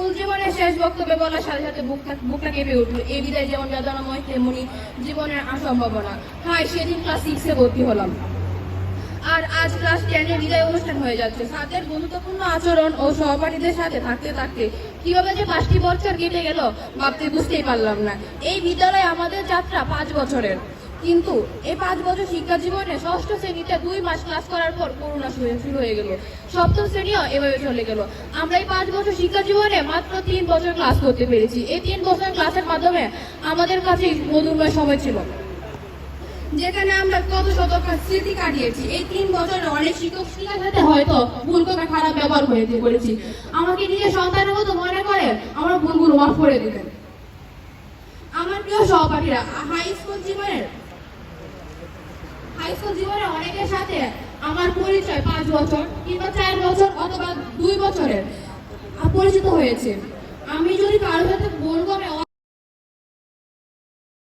School জীবনের শেষ বক্তব্যে বলার সাথে সাথে বুকটা বুকটা কেঁপে উঠল। এই বিদায় যেমন বেদনাময় তেমনি জীবনের অসম্ভাবনা হাই সেদিন ক্লাস সিক্সে ভর্তি হলাম। আর আজ ক্লাস টেনের বিদায় অনুষ্ঠান হয়ে যাচ্ছে। ছাত্রের বন্ধুত্বপূর্ণ আচরণ ও সহপাঠীদের সাথে থাকতে থাকতে কীভাবে যে পাঁচটি বছর কেটে গেল, ভাবতে বুঝতেই পারলাম না। এই বিদ্যালয়ে আমাদের যাত্রা পাঁচ বছরের। কিন্তু এই পাঁচ বছর শিক্ষা জীবনে ষষ্ঠ শ্রেণীতে দুই মাস ক্লাস করার পর করোনা শুরু হয়ে গেল। সপ্তম শ্রেণীও এভাবে চলে গেল। আমরা এই পাঁচ বছর শিক্ষা জীবনে মাত্র তিন বছর ক্লাস করতে পেরেছি। এই তিন বছর ক্লাসের মাধ্যমে আমাদের কাছে মধুময় সময় ছিল। যেখানে আমরা কত শত স্মৃতি কাটিয়েছি। এই তিন বছরে অনেক শিক্ষক শিক্ষার সাথে হয়তো ভুল করে খারাপ ব্যবহার হয়েছে করেছি। আমাকে নিজের সন্তানের মতো মনে করে আমার ভুলগুলো মাফ করে দিতেন। আমার প্রিয় সহপাঠীরা হাই স্কুল জীবনের স্কুল জীবনে অনেকের সাথে আমার পরিচয় পাঁচ বছর কিংবা চার বছর অথবা দুই বছরের পরিচিত হয়েছে।